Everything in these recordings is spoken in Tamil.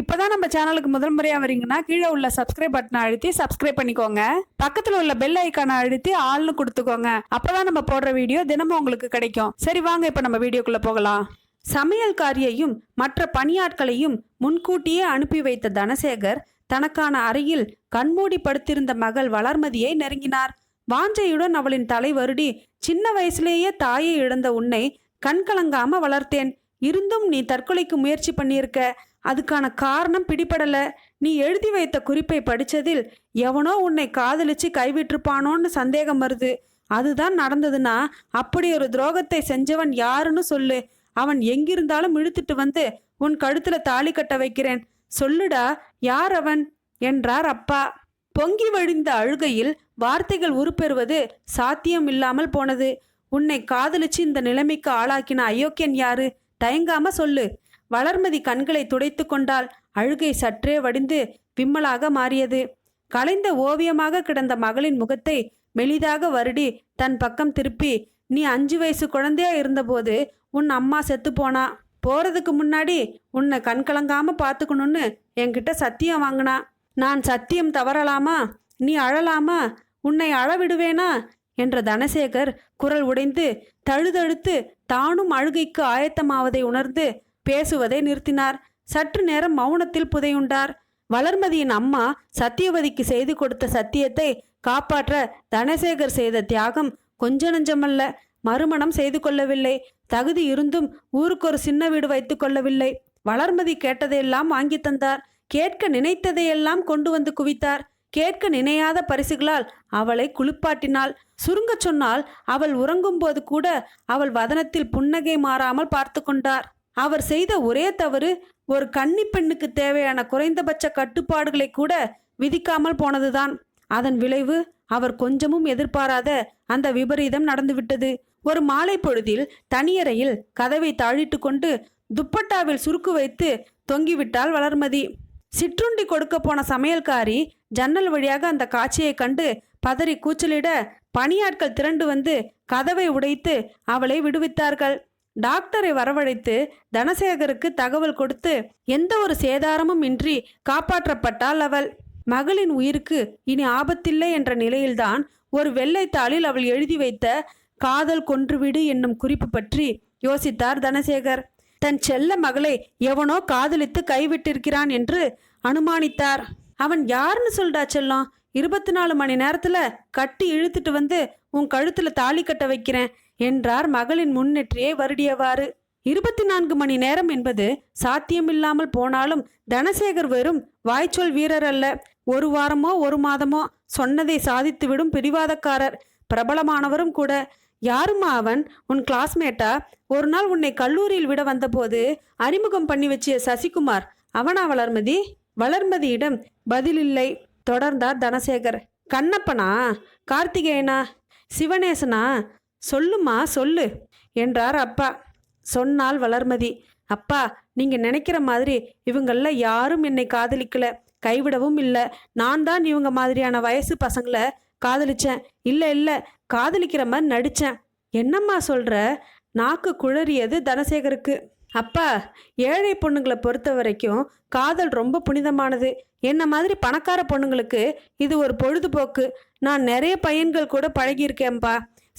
இப்போதான் நம்ம சேனலுக்கு முதல் முறையாக வரீங்கன்னா கீழே உள்ள சப்ஸ்கிரைப் பட்டனை அழுத்தி சப்ஸ்கிரைப் பண்ணிக்கோங்க. பக்கத்தில் உள்ள பெல் ஐக்கானை அழுத்தி ஆள்னு கொடுத்துக்கோங்க. அப்போதான் நம்ம போடுற வீடியோ தினமும் உங்களுக்கு கிடைக்கும். சரி வாங்க இப்போ நம்ம வீடியோக்குள்ளே போகலாம். சமையல்காரியையும் மற்ற பணியாட்களையும் முன்கூட்டியே அனுப்பி வைத்த தனசேகர் தனக்கான அறையில் கண்மூடி படுத்திருந்த மகள் வளர்மதியை நெருங்கினார். வாஞ்சையுடன் அவளின் தலை வருடி சின்ன வயசுலேயே தாயை இழந்த உன்னை கண்கலங்காம வளர்த்தேன். இருந்தும் நீ தற்கொலைக்கு முயற்சி பண்ணியிருக்க. அதுக்கான காரணம் பிடிபடல. நீ எழுதி வைத்த குறிப்பை படிச்சதில் எவனோ உன்னை காதலிச்சு கைவிட்டிருப்பானோன்னு சந்தேகம் வருது. அதுதான் நடந்ததுன்னா அப்படி ஒரு துரோகத்தை செஞ்சவன் யாருன்னு சொல்லு. அவன் எங்கிருந்தாலும் இழுத்துட்டு வந்து உன் கழுத்துல தாலி கட்ட வைக்கிறேன். சொல்லுடா யார் அவன்? என்றார் அப்பா. பொங்கி வழிந்த அழுகையில் வார்த்தைகள் உருப்பெறுவது சாத்தியம் இல்லாமல் போனது. உன்னை காதலிச்சு இந்த நிலைமைக்கு ஆளாக்கின அயோக்கியன் யாரு? தயங்காம சொல்லு. வளர்மதி கண்களை துடைத்து கொண்டால் அழுகை சற்றே வடிந்து விம்மலாக மாறியது. கலைந்த ஓவியமாக கிடந்த மகளின் முகத்தை மெலிதாக வருடி தன் பக்கம் திருப்பி நீ அஞ்சு வயசு குழந்தையா இருந்தபோது உன் அம்மா செத்து போனா? போறதுக்கு முன்னாடி உன்னை கண்கலங்காம பார்த்துக்கணும்னு என்கிட்ட சத்தியம் வாங்கினா? நான் சத்தியம் தவறலாமா? நீ அழலாமா? உன்னை அழவிடுவேனா? என்ற தனசேகர் குரல் உடைந்து தழுதழுத்து தானும் அழுகைக்கு ஆயத்தமாவதை உணர்ந்து பேசுவதை நிறுத்தினார். சற்று நேரம் மௌனத்தில் புதையுண்டார். வளர்மதியின் அம்மா சத்தியவதிக்கு செய்து கொடுத்த சத்தியத்தை காப்பாற்ற தனசேகர் செய்த தியாகம் கொஞ்ச நஞ்சமல்ல மறுமணம் செய்து கொள்ளவில்லை. தகுதி இருந்தும் ஊருக்கு ஒரு சின்ன வீடு வைத்துக் கொள்ளவில்லை. வளர்மதி கேட்டதையெல்லாம் வாங்கி தந்தார். கேட்க நினைத்ததையெல்லாம் கொண்டு வந்து குவித்தார். கேட்க நினையாத பரிசுகளால் அவளை குளிப்பாட்டினாள். சுருங்கச் சொன்னால் அவள் உறங்கும்போது கூட அவள் வதனத்தில் புன்னகை மாறாமல் பார்த்து கொண்டார். அவர் செய்த ஒரே தவறு ஒரு கன்னி பெண்ணுக்கு தேவையான குறைந்தபட்ச கட்டுப்பாடுகளை கூட விதிக்காமல் போனதுதான். அதன் விளைவு அவர் கொஞ்சமும் எதிர்பாராத அந்த விபரீதம் நடந்துவிட்டது. ஒரு மாலை பொழுதில் தனியறையில் கதவை தாழிட்டு கொண்டு துப்பட்டாவில் சுருக்கு வைத்து தொங்கிவிட்டாள் வளர்மதி. சிற்றுண்டி கொடுக்க போன சமையல்காரி ஜன்னல் வழியாக அந்த காட்சியை கண்டு பதறி கூச்சலிட பணியாட்கள் திரண்டு வந்து கதவை உடைத்து அவளை விடுவித்தார்கள். டாக்டரை வரவழைத்து தனசேகருக்கு தகவல் கொடுத்து எந்த ஒரு சேதாரமும் இன்றி காப்பாற்றப்பட்டாள் அவள். மகளின் உயிருக்கு இனி ஆபத்தில்லை என்ற நிலையில்தான் ஒரு வெள்ளைத்தாளில் அவள் எழுதி வைத்த காதல் கொன்றுவிடு என்னும் குறிப்பு பற்றி யோசித்தார் தனசேகர். தன் செல்ல மகளை எவனோ காதலித்து கைவிட்டிருக்கிறான் என்று அனுமானித்தார். அவன் யாருன்னு சொல்டா செல்லம்? இருபத்தி நாலு மணி நேரத்துல கட்டி இழுத்துட்டு வந்து உன் கழுத்துல தாலி கட்ட வைக்கிறேன் என்றார் மகளின் முன்னெற்றியை வருடியவாறு. இருபத்தி நான்கு மணி நேரம் என்பது சாத்தியமில்லாமல் போனாலும் தனசேகர் வெறும் வாய்ச்சொல் வீரர் அல்ல. ஒரு வாரமோ ஒரு மாதமோ சொன்னதை சாதித்துவிடும் பிடிவாதக்காரர் பிரபலமானவரும் கூட. யாருமா அவன்? உன் கிளாஸ்மேட்டா ஒரு நாள் உன்னை கல்லூரியில் விட வந்தபோது அறிமுகம் பண்ணி வச்சிய சசிகுமார் அவனா வளர்மதி? வளர்மதியிடம் பதிலில்லை தொடர்ந்தார் தனசேகர். கண்ணப்பனா? கார்த்திகேயனா? சிவநேசனா சொல்லுமா சொல்லு என்றார் அப்பா. சொன்னால் வளர்மதி. அப்பா நீங்க நினைக்கிற மாதிரி இவங்கள யாரும் என்னை காதலிக்கல கைவிடவும் இல்லை. நான் தான் இவங்க மாதிரியான வயசு பசங்களை காதலிச்சேன். இல்லை இல்லை காதலிக்கிற மாதிரி நடித்தேன் என்னம்மா சொல்கிற நாக்கு குழறியது தனசேகருக்கு. அப்பா ஏழை பொண்ணுங்களை பொறுத்த வரைக்கும் காதல் ரொம்ப புனிதமானது. என்ன மாதிரி பணக்கார பொண்ணுங்களுக்கு இது ஒரு பொழுதுபோக்கு. நான் நிறைய பையன்கள் கூட பழகியிருக்கேன்ப்பா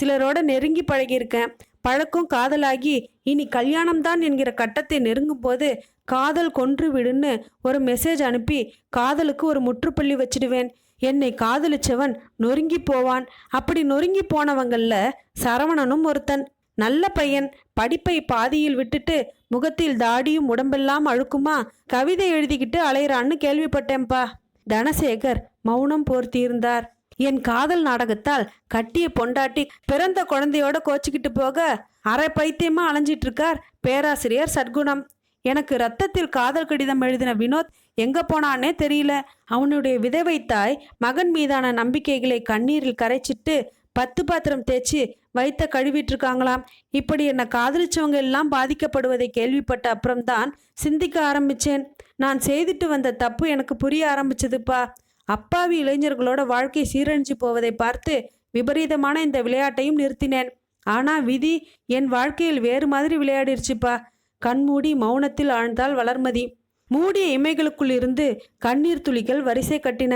சிலரோட நெருங்கி பழகியிருக்கேன். பழக்கம் காதலாகி இனி கல்யாணம்தான் என்கிற கட்டத்தை நெருங்கும் போது காதல் கொன்று விடுன்னு ஒரு மெசேஜ் அனுப்பி காதலுக்கு ஒரு முற்றுப்புள்ளி வச்சிடுவேன். என்னை காதலிச்சவன் நொறுங்கி போவான். அப்படி நொறுங்கி போனவங்களில் சரவணனும் ஒருத்தன். நல்ல பையன். படிப்பை பாதியில் விட்டுட்டு முகத்தில் தாடியும் உடம்பெல்லாம் அழுக்குமா? கவிதை எழுதிக்கிட்டு அலையிறான்னு கேள்விப்பட்டேன்பா. தனசேகர் மௌனம் போர்த்தியிருந்தார். என் காதல் நாடகத்தால் கட்டிய பொண்டாட்டி பிறந்த குழந்தையோட கோச்சிக்கிட்டு போக அரை பைத்தியமா அலைஞ்சிட்டு இருக்கார் பேராசிரியர் சத்குணம். எனக்கு ரத்தத்தில் காதல் கடிதம் எழுதின வினோத் எங்க போனானே தெரியல. அவனுடைய விதவை தாய் மகன் மீதான நம்பிக்கைகளை கண்ணீரில் கரைச்சிட்டு பத்து பாத்திரம் தேய்ச்சி வைத்த கழுவிட்டு இருக்காங்களாம் இப்படி என்னை காதலிச்சவங்க எல்லாம் பாதிக்கப்படுவதை கேள்விப்பட்ட அப்புறம்தான் சிந்திக்க ஆரம்பிச்சேன். நான் செய்துட்டு வந்த தப்பு எனக்கு புரிய ஆரம்பிச்சதுப்பா. அப்பாவி இளைஞர்களோட வாழ்க்கை சீரழிஞ்சு போவதை பார்த்து விபரீதமான இந்த விளையாட்டையும் நிறுத்தினேன். ஆனால் விதி என் வாழ்க்கையில் வேறு மாதிரி விளையாடிருச்சுப்பா. கண்மூடி மௌனத்தில் ஆழ்ந்தாள் வளர்மதி. மூடிய இமைகளுக்குள் இருந்து கண்ணீர் துளிகள் வரிசை கட்டின.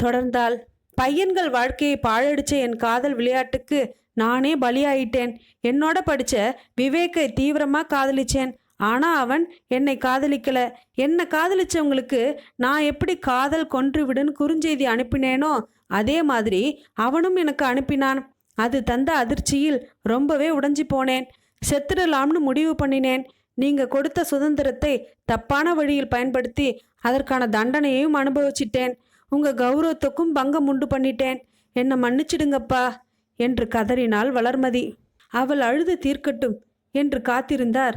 தொடர்ந்தாள் பையன்கள் வாழ்க்கையை பாழடிச்ச என் காதல் விளையாட்டுக்கு நானே பலியாயிட்டேன். என்னோட படிச்ச விவேக்கை தீவிரமாக காதலிச்சேன். ஆனா அவன் என்னை காதலிக்கல. என்னை காதலிச்சவங்களுக்கு நான் எப்படி காதல் கொன்று விடுன்னு குறுஞ்செய்தி அனுப்பினேனோ அதே மாதிரி அவனும் எனக்கு அனுப்பினான். அது தந்த அதிர்ச்சியில் ரொம்பவே உடைஞ்சு போனேன். செத்துடலாம்னு முடிவு பண்ணினேன். நீங்க கொடுத்த சுதந்திரத்தை தப்பான வழியில் பயன்படுத்தி அதற்கான தண்டனையையும் அனுபவிச்சிட்டேன். உங்க கௌரவத்துக்கும் பங்கம் உண்டு பண்ணிட்டேன். என்னை மன்னிச்சிடுங்கப்பா என்று கதறினாள் வளர்மதி. அவள் அழுது தீர்க்கட்டும் என்று காத்திருந்தார்.